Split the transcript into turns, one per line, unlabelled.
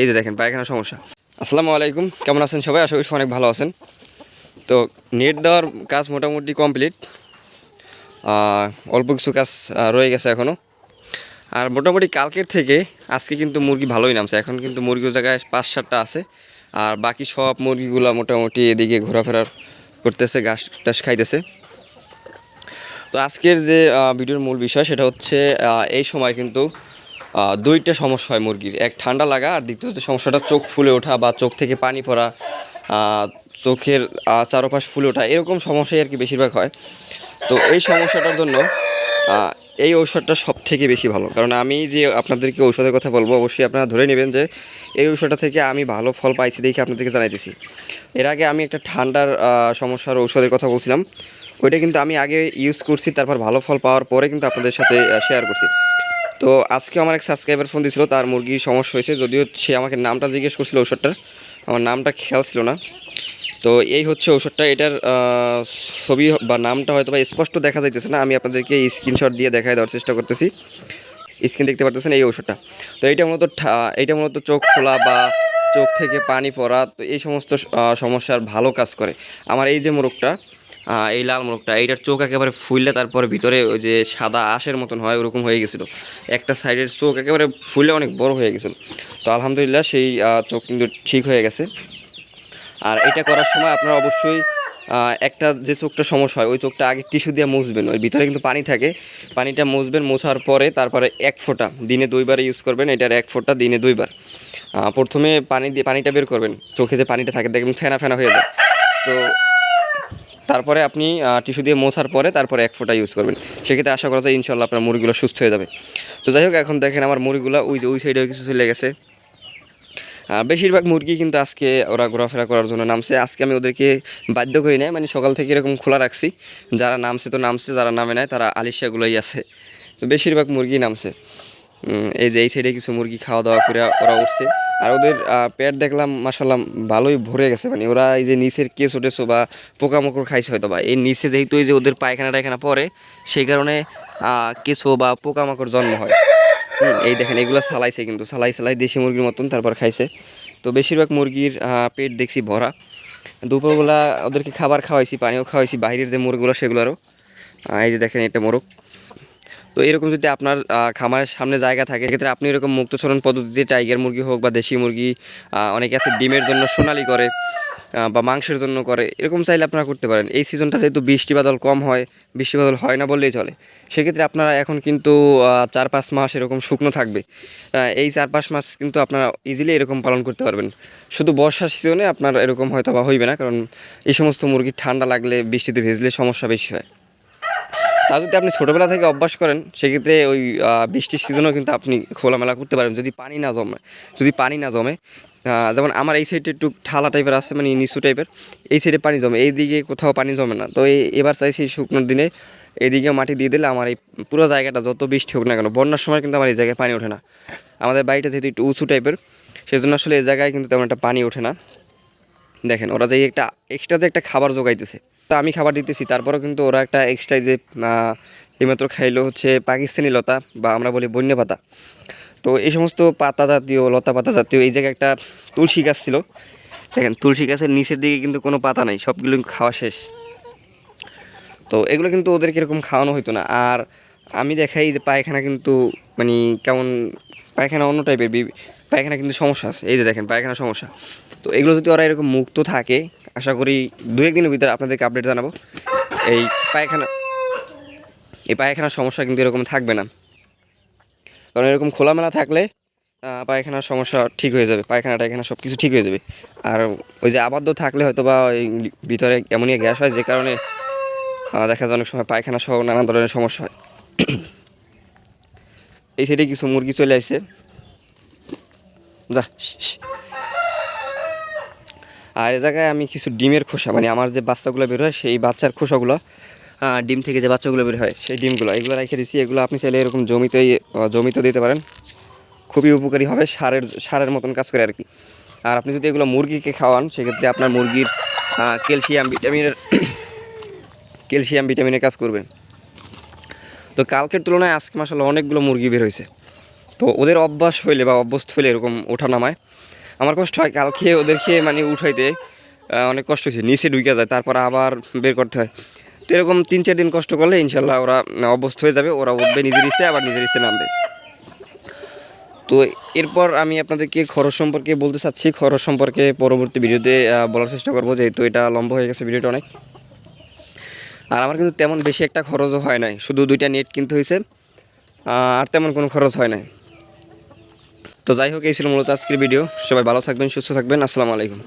এই যে দেখেন পায়খানা সমস্যা। আসসালামু আলাইকুম, কেমন আছেন সবাই? আশা করি অনেক ভালো আছেন। তো নেট দেওয়ার কাজ মোটামুটি কমপ্লিট অল্প কিছু কাজ রয়ে গেছে এখনও আর মোটামুটি কালকের থেকে আজকে কিন্তু মুরগি ভালোই নামছে। এখন কিন্তু মুরগির জায়গায় পাঁচ সাতটা আছে। আর বাকি সব মুরগিগুলো মোটামুটি এদিকে ঘোরাফেরা করতেছে, ঘাস টাস খাইতেছে। তো আজকের যে ভিডিওর মূল বিষয় সেটা হচ্ছে এই সময় কিন্তু দুইটা সমস্যা হয় মুরগির। এক ঠান্ডা লাগা, আর দ্বিতীয় যে সমস্যাটা, চোখ ফুলে ওঠা বা চোখ থেকে পানি পড়া চোখের চারপাশ ফুলে ওঠা, এরকম সমস্যাই আর কি বেশিরভাগ হয়। তো এই সমস্যাটার জন্য এই ঔষধটা সব থেকে বেশি ভালো। কারণ আমি যে আপনাদেরকে ঔষধের কথা বলব, অবশ্যই আপনারা ধরে নেবেন যে, এই ঔষধটা থেকে আমি ভালো ফল পাইছি দেখে আপনাদেরকে জানাইতেছি। এর আগে আমি একটা ঠান্ডার সমস্যার ঔষধের কথা বলছিলাম। ওইটা কিন্তু আমি আগে ইউজ করছি, তারপর ভালো ফল পাওয়ার পরে কিন্তু আপনাদের সাথে শেয়ার করছি। তো আজকে আমার এক সাবস্ক্রাইবার ফোন দিয়েছিল তার মুরগির সমস্যা হয়েছে, যদিও সে আমাকে নামটা জিজ্ঞেস করছিল ঔষধটার, আমার নামটা খেয়াল ছিল না। তো এই হচ্ছে ঔষধটা, এটার ছবি বা নামটা হয়তো বা স্পষ্ট দেখা যাইতেছে না, আমি আপনাদেরকে স্ক্রিনশট দিয়ে দেখায় দেওয়ার চেষ্টা করতেছি। স্ক্রিন দেখতে পারতেছেন এই ঔষধটা। তো এইটা মূলত এইটা মূলত চোখ খোলা বা চোখ থেকে পানি পড়া, তো এই সমস্ত সমস্যার ভালো কাজ করে। আমার এই যে মোরগটা এই লাল মোরগটা, এইটার চোখ একেবারে ফুললে তারপরে ভিতরে ওই যে সাদা আঁশের মতন হয়, ওরকম হয়ে গেছিল। একটা সাইডের চোখ একেবারে ফুলে অনেক বড় হয়ে গেছিল। তো আলহামদুলিল্লাহ সেই চোখ কিন্তু ঠিক হয়ে গেছে। আর এটা করার সময় আপনারা অবশ্যই একটা যে চোখটা সমস্যা হয়, ওই চোখটা আগে টিস্যু দিয়ে মুছবেন। ওই ভিতরে কিন্তু পানি থাকে। পানিটা মুছবেন, মোছার পরে তারপরে এক ফোঁটা, দিনে দুইবার ইউজ করবেন, এটার এক ফোঁটা, দিনে দুইবার। প্রথমে পানি দিয়ে, পানিটা বের করবেন। চোখে যে পানিটা থাকে, দেখবেন ফেনা ফেনা হয়ে যায়। তো তারপরে আপনি টিস্যু দিয়ে মোছার পরে তারপরে এক ফোঁটা ইউজ করবেন। সেক্ষেত্রে আশা করা যায় ইনশাল্লাহ আপনার মুরগিগুলো সুস্থ হয়ে যাবে। তো যাই হোক, এখন দেখেন আমার মুরগিগুলো ওই যে, ওই সাইডেও কিছু চলে গেছে। বেশিরভাগ মুরগি কিন্তু আজকে ওরা ঘোরাফেরা করার জন্য নামছে। আজকে আমি ওদেরকে বাধ্য করি নাই মানে সকাল থেকে এরকম খোলা রাখছি। যারা নামছে তো নামছে, যারা নামে নাই তারা আলিশাগুলোই আছে। তো বেশিরভাগ মুরগি নামছে। এই যে, এই সাইডে কিছু মুরগি খাওয়া দাওয়া করে ওরা উঠছে। আর ওদের পেট দেখলাম মাসাল্লাম ভালোই ভরে গেছে। মানে ওরা এই যে নিচের কেঁচো টেচো বা পোকামাকড় খাইছে হয়তো বা। এই নিচে যেহেতু এই যে ওদের পায়খানা টায়খানা পরে সেই কারণে কেঁচো বা পোকামাকড় জন্ম হয়। এই দেখেন, এগুলো সালাইছে কিন্তু, সালাই সালাই দেশি মুরগির মতন তারপর খাইছে। তো বেশিরভাগ মুরগির পেট দেখছি ভরা। দুপুরবেলা ওদেরকে খাবার খাওয়াইছি, পানিও খাওয়াইছি, বাইরের যে মুরগিগুলো, সেগুলোরও। এই যে দেখেন, এটা মোরগ। তো এরকম যদি আপনার খামারের সামনে জায়গা থাকে সেক্ষেত্রে আপনি এরকম মুক্তচরণ পদ্ধতিতে টাইগার মুরগি হোক বা দেশি মুরগি অনেকে আছে ডিমের জন্য সোনালি করে বা মাংসের জন্য করে, এরকম চাইলে আপনারা করতে পারেন। এই সিজনটা যেহেতু বৃষ্টি বাদল কম হয়, বৃষ্টি বাদল হয় না বললেই চলে। সেক্ষেত্রে আপনারা এখন কিন্তু চার পাঁচ মাস এরকম শুকনো থাকবে। এই চার পাঁচ মাস কিন্তু আপনারা ইজিলি এরকম পালন করতে পারবেন। শুধু বর্ষার সিজনে আপনার এরকম হয়তো বা হইবে না, কারণ এই সমস্ত মুরগির ঠান্ডা লাগলে, বৃষ্টিতে ভেজলে সমস্যা বেশি হয়। তা যদি আপনি ছোটোবেলা থেকে অভ্যাস করেন, সেক্ষেত্রে ওই বৃষ্টির সিজনেও কিন্তু আপনি খোলামেলা করতে পারেন। যদি পানি না জমে, যদি পানি না জমে যেমন আমার এই সাইডে একটু ঠালা টাইপের আছে মানে নিচু টাইপের এই সাইডে পানি জমে, এই দিকে কোথাও পানি জমে না। তো এই এবার চাইছি শুকনোর দিনে এদিকে মাটি দিয়ে দিলে আমার এই পুরো জায়গাটা যত বৃষ্টি হোক না কেন, বন্যার সময় কিন্তু আমার এই জায়গায় পানি ওঠে না। আমাদের বাড়িটা যেহেতু একটু উঁচু টাইপের সেজন্য আসলে এই জায়গায় কিন্তু তেমন একটা পানি ওঠে না। দেখেন, ওরা যে একটা এক্সট্রা যে একটা খাবার জোগাইতেছে তো আমি খাবার দিতেছি। তারপরেও কিন্তু ওরা একটা এক্সট্রা যে এইমাত্র খাইলো হচ্ছে পাকিস্তানি লতা বা আমরা বলি বন্য পাতা। তো এই সমস্ত পাতা জাতীয়, লতা পাতা জাতীয় এই জায়গায় একটা তুলসী গাছ ছিল। দেখেন, তুলসী গাছের নিচের দিকে কিন্তু কোনো পাতা নাই, সবগুলো খাওয়া শেষ। তো এগুলো কিন্তু ওদের কীরকম খাওয়ানো হতো না। আর আমি দেখাই যে পায়খানা কিন্তু মানে কেমন, পায়খানা অন্য টাইপের পায়খানা কিন্তু সমস্যা আছে। এই যে দেখেন পায়খানা সমস্যা। তো এগুলো যদি ওরা এরকম মুক্ত থাকে আশা করি দু একদিনের ভিতরে আপনাদেরকে আপডেট জানাব। এই পায়খানা এই পায়খানার সমস্যা কিন্তু এরকম থাকবে না। কারণ এরকম খোলামেলা থাকলে পায়খানার সমস্যা ঠিক হয়ে যাবে পায়খানা টায়খানা সব কিছু ঠিক হয়ে যাবে। আর ওই যে আবদ্ধ থাকলে হয়তো বা ওই ভিতরে এমনই গ্যাস হয়, যে কারণে দেখা যায় অনেক সময় পায়খানা সহ নানা ধরনের সমস্যা হয়। এই সাইডে কিছু মুরগি চলে আসছে। যা। আর এ জায়গায় আমি কিছু ডিমের খোসা মানে আমার যে বাচ্চাগুলো বের হয়, সেই বাচ্চার খোসাগুলো ডিম থেকে যে বাচ্চাগুলো বের হয়, সেই ডিমগুলো, এগুলো রেখে দিচ্ছি এগুলো আপনি চাইলে এরকম জমিতেই জমিতে দিতে পারেন। খুবই উপকারী হবে, সারের সারের মতন কাজ করে আর কি আর আপনি যদি এগুলো মুরগিকে খাওয়ান, সেক্ষেত্রে আপনার মুরগির ক্যালসিয়াম ভিটামিনের ক্যালসিয়াম ভিটামিনের কাজ করবেন। তো কালকের তুলনায় আজকে মাসাল্লাহ অনেকগুলো মুরগি বের হয়েছে। তো ওদের অভ্যাস হইলে বা অভ্যস্ত হইলে এরকম ওঠা নামায় আমার কষ্ট হয়, কাল খেয়ে ওদের খেয়ে মানে উঠাইতে অনেক কষ্ট হয়েছে, নিচে ঢুকে যায়, তারপর আবার বের করতে হয়। তো এরকম তিন চার দিন কষ্ট করলে ইনশাল্লাহ ওরা অভ্যস্ত হয়ে যাবে, ওরা উঠবে নিজের ইচ্ছে, আবার নিজের ইচ্ছে নামবে। তো এরপর আমি আপনাদেরকে খরচ সম্পর্কে বলতে চাচ্ছি, খরচ সম্পর্কে পরবর্তী ভিডিওতে বলার চেষ্টা করব, যেহেতু এটা লম্বা হয়ে গেছে ভিডিওটা অনেক। আর আমার কিন্তু তেমন বেশি একটা খরচও হয় নাই, শুধু দুইটা নেট কিনতে হয়েছে আর তেমন কোনো খরচ হয় নাই। তো যাই হোক, এই ছিল মূলত আজকের ভিডিও সবাই ভালো থাকবেন, সুস্থ থাকবেন। আসসালামু আলাইকুম।